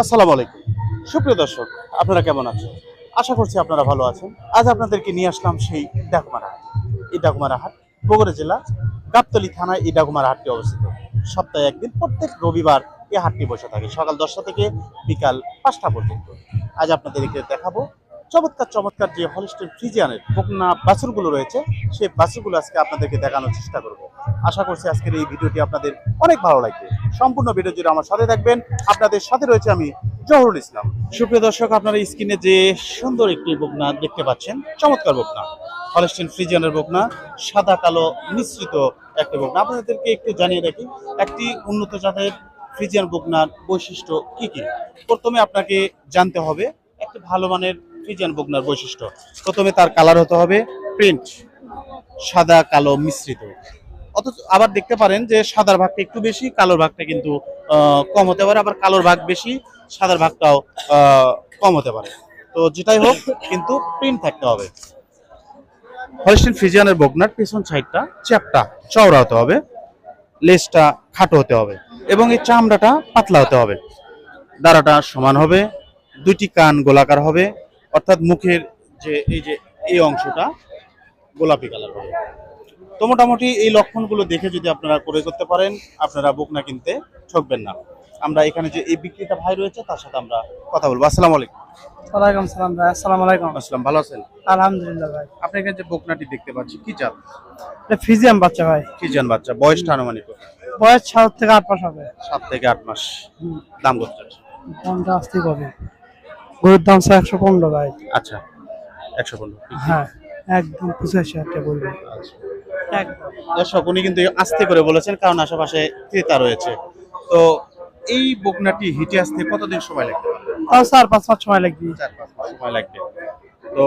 আসসালামু আলাইকুম। সুপ্রিয় দর্শক, আপনারা কেমন আছেন? আশা করছি আপনারা ভালো আছেন। আজ আপনাদেরকে নিয়ে আসলাম সেই ডাকুমারা হাট। এই ডাকুমারা হাট, বগুড়া জেলা, গাবতলী থানায় এই ডাকুমারা হাটটি অবস্থিত। সপ্তাহে একদিন, প্রত্যেক রবিবার এই হাটটি বসে থাকে। সকাল দশটা থেকে বিকাল পাঁচটা পর্যন্ত। আজ আপনাদেরকে দেখাবো চমৎকার চমৎকার যে হলিস্টেন ফ্রিজিয়ানের বকনা বাছুরগুলো রয়েছে, সেই বাছুরগুলো আজকে আপনাদেরকে দেখানোর চেষ্টা করব। আশা করছি আজকের এই ভিডিওটি আপনাদের অনেক ভালো লাগবে। সম্পূর্ণ ভিডিও জুড়ে আমার সাথে থাকবেন। আপনাদের সাথে রয়েছে আমি জহরুল ইসলাম। সুপ্রিয় দর্শক, আপনারা স্ক্রিনে যে সুন্দর একটি বকনা দেখতে পাচ্ছেন, চমৎকার বকনা হলিস্টেন ফ্রিজিয়ানের বকনা সাদা, কালো, মিশ্রিত একটি বকনা আপনাদেরকে একটু জানিয়ে রাখি, একটি উন্নত জাতের ফ্রিজিয়ান বকনার বৈশিষ্ট্য কি কি? প্রথমে আপনাকে জানতে হবে, একটি ভালো মানের ফ্রিজিয়ান বকনার বৈশিষ্ট্য। প্রথমে তার কালার হতে হবে প্রিন্ট, সাদা, কালো, মিশ্রিত। অথচ আবার দেখতে পারেন যে সাদার ভাগটা একটু বেশি, কালোর ভাগটা কিন্তু কম হতে পারে। আবার কালোর ভাগ বেশি, সাদার ভাগটাও কম হতে পারে। তো যেটাই হোক, কিন্তু প্রিন্ট থাকতে হবে। হলিস্টিন ফিজিয়ানের বকনার পেছন সাইডটা চ্যাপটা চওড়া হতে হবে লেজটা খাটো হতে হবে এবং এই চামড়াটা পাতলা হতে হবে। দাঁড়াটা সমান হবে, দুইটি কান গোলাকার হবে অর্থাৎ মুখের যে এই যে এই অংশটা গোলাপি কালার হবে। তো মোটামুটি এই লক্ষণগুলো দেখে যদি আপনারা করে করতে পারেন আপনারা বকনা কিনতে ঠকবেন না। আমরা এখানে যে এই বিক্রেতা ভাই রয়েছে তার সাথে আমরা কথা বলব। আসসালামু আলাইকুম। ওয়ালাইকুম সালাম ভাই। আসসালামু আলাইকুম। আসসালাম ভালো আছেন? আলহামদুলিল্লাহ ভাই। বকনাটি দেখতে পাচ্ছি কি জাত? এটা ফিজিয়াম বাচ্চা ভাই। কি জান বাচ্চা বয়সটা আনুমানিক বয়স সাত থেকে আট মাস হবে। সাত থেকে আট মাস। দাম কত চাচ্ছেন? দামটা আসতেই পাবে গরুর দাম স্যার একশো পনেরো ভাই। আচ্ছা একশো পনেরো হ্যাঁ একদম পঁচাশি হাজার বলবে একদম। দর্শক উনি কিন্তু আস্তে করে বলেছেন কারণ আশেপাশে ক্রেতা রয়েছে। তো এই বকনাটি হিটে আসতে কতদিন সময় লাগবে? তাও চার পাঁচ মাস সময় লাগবে। চার পাঁচ মাস সময় লাগবে। তো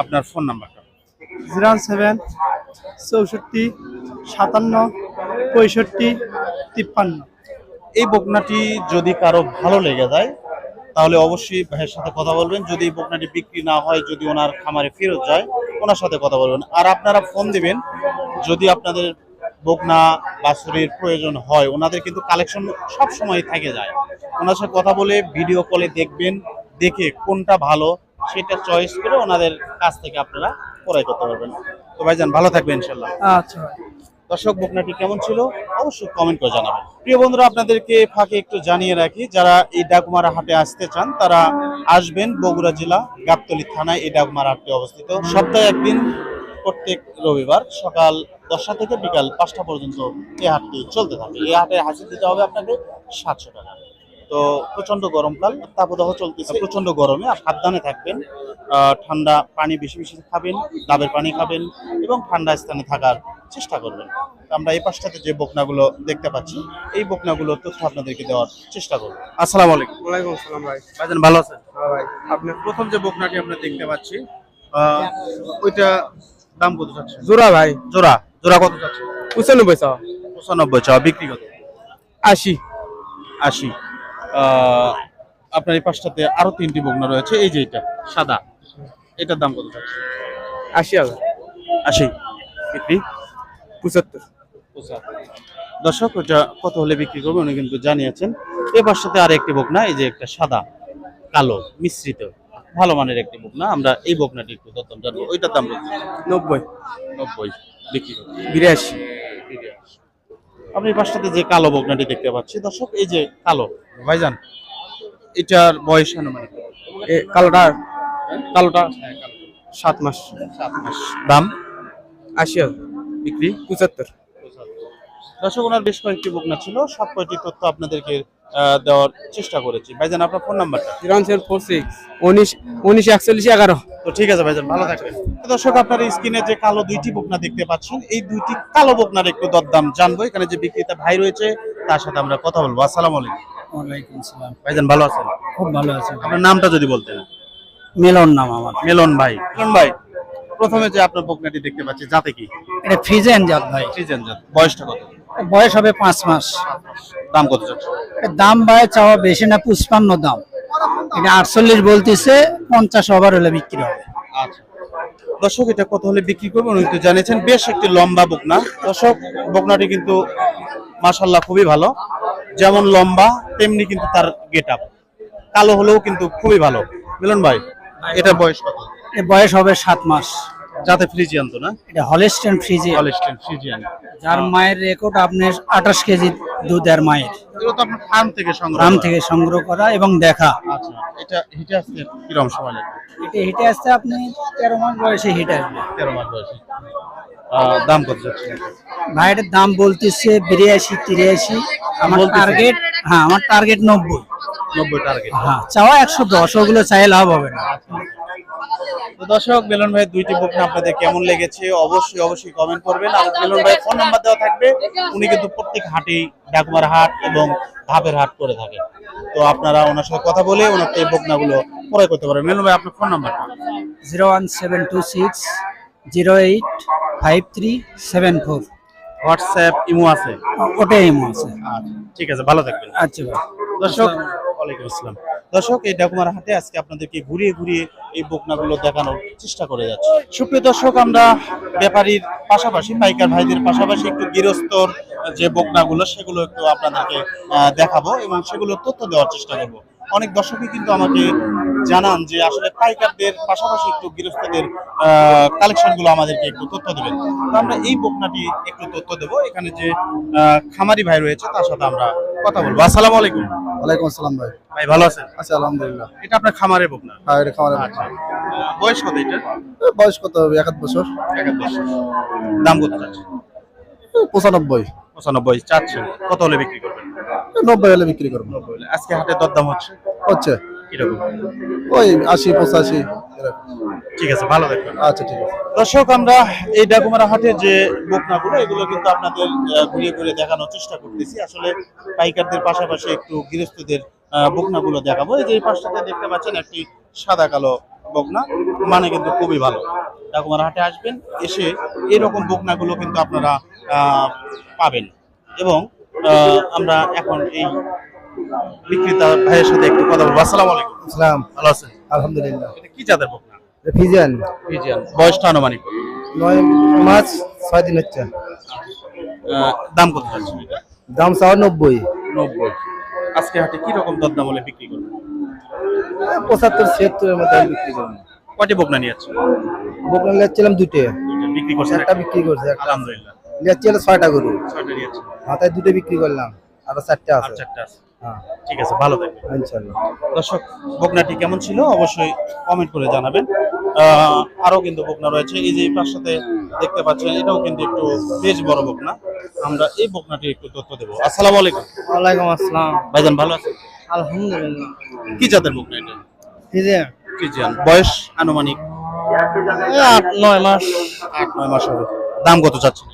আপনার ফোন নাম্বারটা? জিরো সেভেন চৌষট্টি সাতান্ন পঁয়ষট্টি তিপ্পান্ন। এই বকনাটি যদি কারও ভালো লেগে যায় তাহলে অবশ্যই ভাইয়ের সাথে কথা বলবেন। যদি বকনাটি বিক্রি না হয়, যদি ওনার খামারে ফেরত যায়, ওনার সাথে কথা বলবেন। আর আপনারা ফোন দিবেন, যদি আপনাদের বকনা, বাছুরের প্রয়োজন হয়, ওনাদের কিন্তু কালেকশন সব সময় থেকে যায়। ওনার সাথে কথা বলে ভিডিও কলে দেখবেন, দেখে কোনটা ভালো, সেটা চয়েস করে ওনাদের কাছ থেকে আপনারা ক্রয় করতে পারবেন। তো ভাইজান, ভালো থাকবেন ইনশাল্লাহ। আচ্ছা দর্শক, বকনাটি কেমন ছিল? অবশ্যই কমেন্ট করে জানাবেন। প্রিয় বন্ধুরা, আপনাদেরকে ফাঁকে একটু জানিয়ে রাখি, যারা এই ডাকুমারা হাটে আসতে চান, তারা আসবেন বগুড়া জেলা গাবতলী থানায় এই ডাকুমারা হাটটি অবস্থিত। সপ্তাহে একদিন, প্রত্যেক রবিবার সকাল দশটা থেকে বিকাল পাঁচটা পর্যন্ত এই হাটটি চলতে থাকে। এই হাটে হাসিল দিতে হবে আপনাকে সাতশো টাকা। তো প্রচণ্ড গরমকাল তাপদাহ চলতেছে। প্রচণ্ড গরমে সাবধানে থাকবেন। ঠান্ডা পানি বেশি বেশি খাবেন ডাবের পানি খাবেন এবং ঠান্ডা স্থানে থাকার চেষ্টা করবেন। আমরা এই পাশটাতে যে বকনাগুলো দেখতে পাচ্ছি এই বকনাগুলো তথ্য আপনাদেরকে দেওয়ার চেষ্টা করব। আসসালামু আলাইকুম। ওয়ালাইকুম আসসালাম ভাই। ভাইজান ভালো আছেন? হ্যাঁ ভাই। আপনি প্রথম যে বকনাটি আমরা দেখতে পাচ্ছি ওইটা দাম কত যাচ্ছে? জোড়া ভাই। জোড়া। জোড়া কত যাচ্ছে? পঁচানব্বই চাওয়া। পঁচানব্বই চাওয়া বিক্রি কত? আশি। আশি। আহ, আপনার এই পাশটাতে আরও তিনটি বকনা রয়েছে এই যে এটা সাদা। এটার দাম কত যাচ্ছে? আশি হাজার। আশি। বিক্রি? পঁচাত্তর। দর্শক ওটা কত হলে বিক্রি করবে উনি কিন্তু জানিয়েছেন। এ পাশটাতে আর একটি বকনা এই যে একটা সাদা কালো মিশ্রিত ভালো মানের একটি বকনা। আমরা এই বকনাটি একটু দত্তম জানব। ওইটার দাম নব্বই। নব্বই বিক্রি বিরাশি। আপনি পাশটাতে যে কালো বকনাটি দেখতে পাচ্ছি দর্শক এই যে কালো। ভাইজান এটার বয়স আনুমানিক? কালোটা? কালোটা? সাত মাস। সাত মাস। দাম? আশি হাজার। বিক্রি পঁচাত্তর। দর্শক ওনার বেশ কয়েকটি বকনা ছিল সব কয়েকটি তথ্য আপনাদেরকে দেওয়ার চেষ্টা করেছি। ভাইজান আপনার ফোন নাম্বারটা? জিরো সেভেন ফোর সিক্স উনিশ উনিশ একচল্লিশ এগারো। তো ঠিক আছে ভাইজান ভালো থাকবেন। দর্শক আপনার স্ক্রিনে যে কালো দুইটি বকনা দেখতে পাচ্ছেন এই দুইটি কালো বকনার একটু দরদাম জানব। এখানে যে বিক্রেতা ভাই রয়েছে তার সাথে আমরা কথা বলব। আসসালাম আলাইকুম। ওয়ালাইকুম সালাম ভাইজান ভালো আছেন? খুব ভালো আছেন আপনার নামটা যদি বলতেন। মিলন নাম আমার। মেলন ভাই। মেলন ভাই প্রথমে যে আপনার বকনাটি দেখতে পাচ্ছি যাতে কি? এটা ফ্রিজেন জাত ভাই। সিজন জাত। বয়সটা কত? বয়স হবে পাঁচ মাস। দাম কত যাচ্ছে? দাম ভাই চাওয়া বেশি না পুষ্পান্ন দাম। এটা আটচল্লিশ বলতেছে পঞ্চাশ ওভার হলে বিক্রি হবে। আচ্ছা। দর্শক এটা কত হলে বিক্রি করবেন উনি তো জানিয়েছেন বেশ একটি লম্বা বকনা। দর্শক বকনাটি কিন্তু মাশাল্লাহ খুবই ভালো। যেমন লম্বা তেমনি কিন্তু তার গেট আপ। কালো হলেও কিন্তু খুবই ভালো। মিলন ভাই এটা বয়স কত? এর বয়স হবে সাত মাস। যাতে ফ্রিজিয়ান তো না? এটা হলেস্টেন ফ্রিজি হলিস্টেন ফ্রিজিয়ান। যার মায়ের রেকর্ড আপনার আঠাশ কেজি দুধের মায়ের। এগুলো তো আপনার ফার্ম থেকে সংগ্রহ করা। থেকে সংগ্রহ করা এবং দেখা। আচ্ছা এটা হিটে আসছে কিরম সময় লাগে এটা হিটে আসতে আপনি তেরো মাস বয়সে হিট আসবে। তেরো মাস বয়সে। দাম কত যাচ্ছে? ভাইয়ের দাম বলতেছে বিরাশি তিরাশি। আমার টার্গেট হ্যাঁ আমার টার্গেট নব্বই। নব্বই টার্গেট হ্যাঁ চাওয়া একশো দশ ওগুলো চাই লাভ হবে না। তো দর্শক বেলন ভাই দুইটি বকনা আপনাদের কেমন লেগেছে? অবশ্যই অবশ্যই কমেন্ট করবেন। আর বেলন ভাই ফোন নাম্বার দেওয়া থাকবে। উনি কিন্তু প্রত্যেক হাটেই ডাকুমার হাট এবং ধাপের হাট করে থাকে তো আপনারা ওনার সাথে কথা বলে ওনার এই বকনাগুলো ক্রয় করতে পারেন। বেলন ভাই আপনার ফোন নাম্বারটা zero one seven two six zero eight five three seven four. WhatsApp imo আছে? ওটাই এমন আছে। আচ্ছা ঠিক আছে ভালো থাকবেন। আচ্ছা ভাই। দর্শক ওয়ালাইকুম আসসালাম। দর্শক, এই ডাকুমার হাটে আজকে আপনাদেরকে ঘুরিয়ে ঘুরিয়ে এই বকনাগুলো দেখানোর চেষ্টা করে যাচ্ছে। সুপ্রিয় দর্শক, আমরা ব্যাপারীর পাশাপাশি, পাইকার ভাইদের পাশাপাশি একটু গৃহস্থর যে বকনাগুলো, সেগুলো একটু আপনাদেরকে দেখাবো এবং সেগুলোর তথ্য দেওয়ার চেষ্টা করব। অনেক দর্শকই কিন্তু আমাকে জানান যে আসলে পাইকারদের পাশাপাশি একটু গৃহস্থদের কালেকশনগুলো আমাদেরকে একটু তথ্য দেবেন। তো আমরা এই বকনাটি একটু তথ্য দেবো। এখানে যে খামারি ভাই রয়েছে তার সাথে আমরা কথা বলব। আসসালামু আলাইকুম। ওয়ালাইকুম আসসালাম ভাই। ভাই ভালো আছেন? আচ্ছা আলহামদুলিল্লাহ। এটা আপনার খামারের বকনা? হ্যাঁ এটা খামারে আচ্ছা। বয়স কত এটা বয়স কত হবে? এক আধ বছর। দাম কত চাচ্ছেন? পঁচানব্বই। পঁচানব্বই চাচ্ছেন। কত হলে বিক্রি করবেন? নব্বই হলে বিক্রি করব। নব্বই হলে। আজকে হাটে দরদাম হচ্ছে? হচ্ছে। কীরকম ওই আশি পঁচাশি ঠিক আছে ভালো দেখবেন আচ্ছা ঠিক আছে। দর্শক আমরা এই ডাকুমারা হাটে যে বকনাগুলো এগুলো কিন্তু আপনাদের আহ, ঘুরিয়ে ঘুরিয়ে দেখানোর চেষ্টা করতেছি। আসলে পাইকারদের পাশাপাশি একটু গৃহস্থদের বকনাগুলো দেখাবো। এই যে এই পাশটাতে দেখতে পাচ্ছেন একটি সাদা কালো বকনা মানে কিন্তু খুবই ভালো। ডাকুমারা হাটে আসবেন এসে এরকম বকনাগুলো কিন্তু আপনারা আহ, পাবেন। এবং আহ, আমরা এখন এই বিক্রেতা ভাইয়ের সাথে একটু কথা বলব। আসসালামু আলাইকুম। ভালো আছেন? আলহামদুলিল্লাহ। এটা কি জাতের বকনা? ফিজিয়ান। ফ্রিজিয়ান বয়সটা আনুমানিক? নয় মাস ছয় দিন হচ্ছে। দাম কত দাম চাওয়া নব্বই। নব্বই। আজকে হাটে কি রকম দরদাম হলে বিক্রি করবেন পঁচাত্তর ছিয়াত্তরের মধ্যে আমি বিক্রি করব কয়টি বকনা নিয়ে যাচ্ছে বোকনা লিয়াচ্ছিলাম দুটে দুইটা। বিক্রি করছেন একটা বিক্রি করছে আলহামদুলিল্লাহ। লিয়াচ্ছিল ছয়টা গরু। ছয়টা নিয়ে যাচ্ছে মাথায় দুটো বিক্রি করলাম আরও চারটে আছে। চারটা আছে। হ্যাঁ ঠিক আছে ভালো থাকবেন। ইনশাল্লাহ। দর্শক বকনাটি কেমন ছিল? অবশ্যই কমেন্ট করে জানাবেন। আহ, আরও কিন্তু বকনা রয়েছে। এই যে এই পাশটাতে দেখতে পাচ্ছেন এটাও কিন্তু একটু বেশ বড় বকনা আমরা এই বকনাটি একটু তথ্য দেবো। আসসালামু আলাইকুম। ওয়ালাইকুম আসসালাম। ভাইজান ভালো আছেন? আলহামদুলিল্লাহ। কি জাতের বকনা এটা? ফ্রিজিয়ান বয়স আনুমানিক? আট নয় মাস। আট নয় মাস হবে। দাম কত চাচ্ছেন?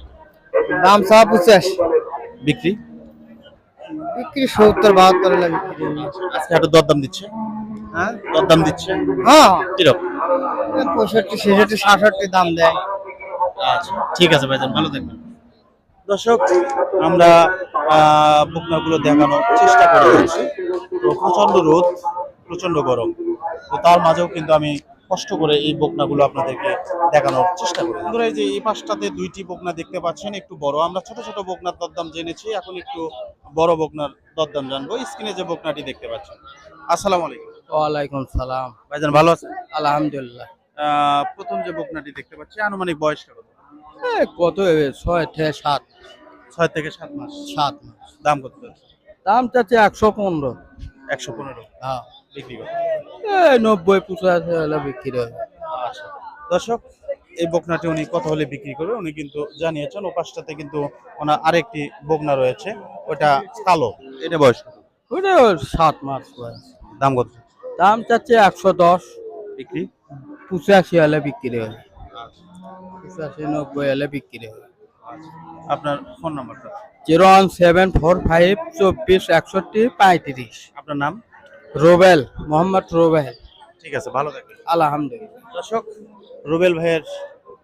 দাম চাওয়া পঁচাশি। বিক্রি? বিক্রি সত্তর বাহাত্তর হলে বিক্রি আজকে হাটে দরদাম দিচ্ছে? হ্যাঁ? দরদাম দিচ্ছে? হ্যাঁ। কীরকম? পঁয়ষট্টি ছেষট্টি সাতষট্টি দাম দেয়। আচ্ছা ঠিক আছে ভাইজান ভালো থাকবেন। দর্শক আমরা বুকনাগুলো দেখানোর চেষ্টা করে যাচ্ছি। তো প্রচণ্ড রোদ প্রচণ্ড গরম। তো তার মাঝেও কিন্তু আমি কষ্ট করে এই বকনাগুলো আপনাদেরকে দেখানোর চেষ্টা করি বন্ধুরা, এই যে এই পাশটাতে দুইটি বকনা দেখতে পাচ্ছেন একটু বড়। আমরা ছোট ছোট বকনার দরদাম জেনেছি এখন একটু বড় বকনার দরদাম জানব। স্ক্রিনে যে বকনাটি দেখতে পাচ্ছেন। আসসালামু আলাইকুম। ওয়ালাইকুম সালাম। ভাইজান ভালো আছেন? আলহামদুলিল্লাহ। প্রথম যে বকনাটি দেখতে পাচ্ছি আনুমানিক বয়স কত কত হবে ছয় থেকে সাত। ছয় থেকে সাত মাস। সাত মাস। দাম কত দাম চাচ্ছে একশো পনেরো। একশো পনেরো? হ্যাঁ। বিক্রি করে। এই নব্বই পঁচাশি হলে বিক্রি হবে। আচ্ছা। দর্শক এই বকনাটি উনি কত হলে বিক্রি করবে উনি কিন্তু জানিয়েছেন ও পাশটাতে কিন্তু ওনার আরেকটি বকনা রয়েছে ওটা কালো। এটা বয়স? ওটা সাত মাস বয়স। দাম কত? দাম চাচ্ছে একশো দশ। বিক্রি? পঁচাশি হলে বিক্রি হবে। পঁচাশি নব্বই হলে বিক্রি হবে। আপনার ফোন নাম্বারটা? Zero one seven four five চব্বিশ একষট্টি পঁয়ত্রিশ। আপনার নাম? রোবেল মোহাম্মদ রোবেল। ঠিক আছে ভালো থাকবেন। আলহামদুলিল্লাহ। দর্শক রুবেল ভাইয়ের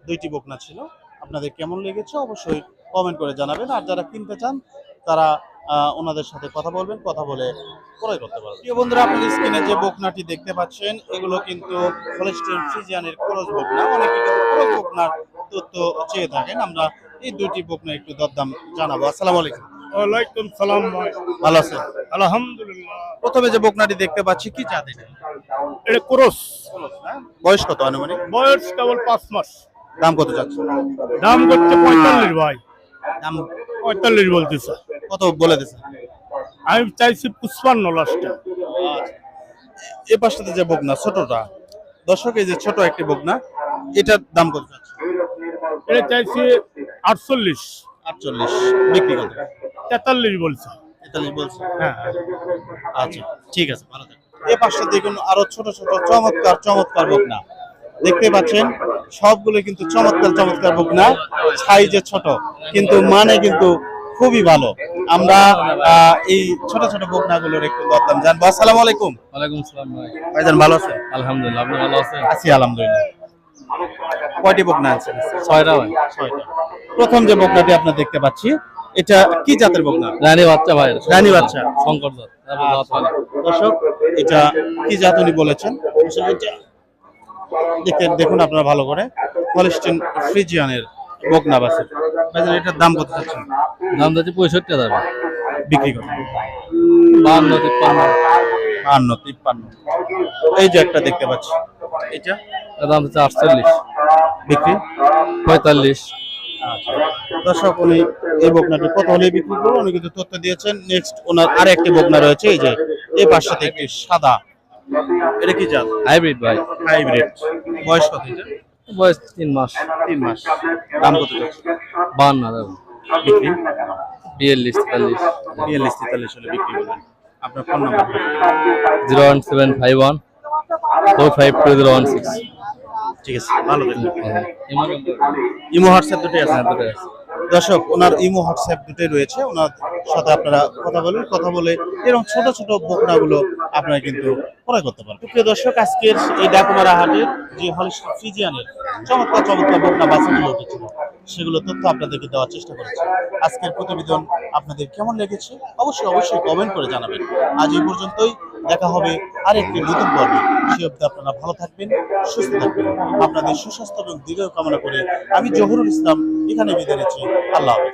দুইটি বকনা ছিল। আপনাদের কেমন লেগেছে অবশ্যই কমেন্ট করে জানাবেন। আর যারা কিনতে চান, তারা ওনাদের সাথে কথা বলবেন, কথা বলে ক্রয় করতে পারবেন। প্রিয় বন্ধুরা আপনার স্ক্রিনে যে বকনাটি দেখতে পাচ্ছেন, এগুলো কিন্তু হলিস্টিন ফ্রিজিয়ানের ক্রস বকনা। অনেকে কিন্তু ক্রস বকনার তথ্য চেয়ে থাকেন। আমরা এই দুইটি বকনা একটু দরদাম জানাব। আসসালামু আলাইকুম। ওয়ালাইকুম সালাম ভাই। ভালো আছেন? আলহামদুলিল্লাহ। প্রথমে যে বকনাটি দেখতে পাচ্ছি কি জাত এটা? এটা ক্রস। বয়স কত আনুমানিক? বয়স কেবল পাঁচ মাস। দাম কত যাচ্ছে? দাম করছে পঁয়তাল্লিশ ভাই। দাম পঁয়তাল্লিশ বলতেছে। কত বলে দিছে? আমি চাইছি পুষ্পান্ন লাস্টে। এ পাশটাতে যে বকনা ছোটটা দর্শক এই যে ছোট একটি বকনা এটার দাম কত যাচ্ছে? এটা চাইছি আটচল্লিশ। আটচল্লিশ বিক্রি কত তেতাল্লিশ বলছে। তেতাল্লিশ বলছে? হ্যাঁ আচ্ছা ঠিক আছে ভালো থাকবেন এ পাশটা দেখুন আরও ছোট ছোট চমৎকার চমৎকার বকনা। দেখতে পাচ্ছেন সবগুলো কিন্তু চমৎকার চমৎকার বকনা। সাইজে ছোট কিন্তু মানে কিন্তু খুবই ভালো। আমরা আহ, এই ছোট ছোট বকনাগুলোর একটু দরদাম জানব। আসসালামু আলাইকুম। ওয়ালাইকুম সালাম ভাই। ভাইজান ভালো আছেন? আলহামদুলিল্লাহ আপনি ভালো আছেন? আছি আলহামদুলিল্লাহ। কয়টি বকনা আছেন ছয়টা ভাই। ছয়টা প্রথম যে বকনাটি আপনার দেখতে পাচ্ছি এটা কি জাতের বকনা? রানী বাচ্চা ভাই রানী বাচ্চা। শঙ্কর ভালো। দর্শক এটা কি জাত উনি বলেছেন? দেখুন আপনারা ভালো করে। হলিস্টিন ফ্রিজিয়ানের বকনা বাসের এটার দাম কত চাচ্ছেন? দাম যাচ্ছে পঁয়ষট্টি হাজার। বিক্রি কত বাহান্ন তিপ্পান্ন। বাহান্ন তিপ্পান্ন। এই যে একটা দেখতে পাচ্ছি। এটা? দাম হচ্ছে আটচল্লিশ। বিক্রি? পঁয়তাল্লিশ। দর্শক উনি এই বকনাটি কত হলে বিক্রি করব উনি কিন্তু তথ্য দিয়েছেন। নেক্সট ওনার আর একটি বকনা রয়েছে। এই যে এই পাশটাতে একটি সাদা। এটা কি জাত? হাইব্রিড ভাই। হাইব্রিড। বয়স কত এটা? বয়স তিন মাস। তিন মাস। দাম কত যাচ্ছে বাহান্ন হাজার। বিক্রি? বিয়াল্লিশ তেতাল্লিশ। বিয়াল্লিশ তেতাল্লিশ হলে বিক্রি করবেন। আপনার phone number? Zero one seven five one four five two zero one six. ঠিক আছে ভালো হ্যাঁ, ইমো হোয়াটসঅ্যাপ দুটোই আছে। দর্শক ওনার ইমো হোয়াটসঅ্যাপ দুটোই রয়েছে। ওনার সাথে আপনারা কথা বলুন কথা বলে এরকম ছোট ছোট বকনাগুলো আপনারা কিন্তু ক্রয় করতে পারেন প্রিয় দর্শক আজকের এই ডাকুমারা হাটের যে হলিস্ট ফিজিয়ানের চমৎকার চমৎকার বকনা বাছাগুলো উঠেছিল সেগুলো তথ্য আপনাদেরকে দেওয়ার চেষ্টা করেছি। আজকের প্রতিবেদন আপনাদের কেমন লেগেছে? অবশ্যই অবশ্যই কমেন্ট করে জানাবেন। আজ এই পর্যন্তই। দেখা হবে আরেকটি নতুন পর্বে। সে অব্দি আপনারা ভালো থাকবেন, সুস্থ থাকবেন। আপনাদের সুস্বাস্থ্য এবং দীর্ঘ কামনা করে আমি জহুরুল ইসলাম এখানে বিদায় নিচ্ছি। আল্লাহ